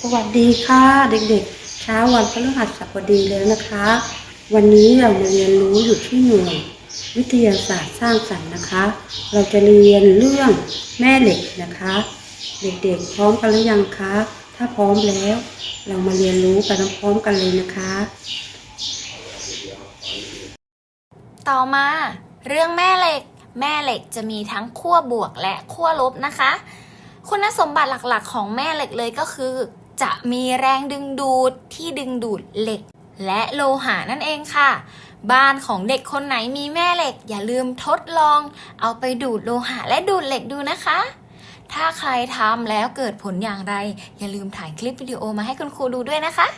สวัสดีค่ะเด็กๆ เช้าวันพฤหัสบดีแล้วนะคะ วันนี้เรามาเรียนรู้อยู่ที่หน่วยวิทยาศาสตร์สร้างสรรค์นะคะ เราจะเรียนเรื่องแม่เหล็กนะคะ เด็กๆ พร้อมกันหรือยังคะ ถ้าพร้อมแล้ว เรามาเรียนรู้ไปพร้อมกันเลยนะคะ ต่อมา เรื่องแม่เหล็ก แม่เหล็กจะมีทั้งขั้วบวกและขั้วลบนะคะ คุณสมบัติหลักๆ ของแม่เหล็กเลยก็คือ จะมีแรงดึงดูดที่ดึงดูดเหล็ก และโลหะนั่นเองค่ะ บ้านของเด็กคนไหนมีแม่เหล็ก อย่าลืมทดลอง เอาไปดูดโลหะและดูดเหล็กดูนะคะ ถ้าใครทำแล้วเกิดผลอย่างไร อย่าลืมถ่ายคลิปวิดีโอมาให้คุณครูดูด้วยนะคะ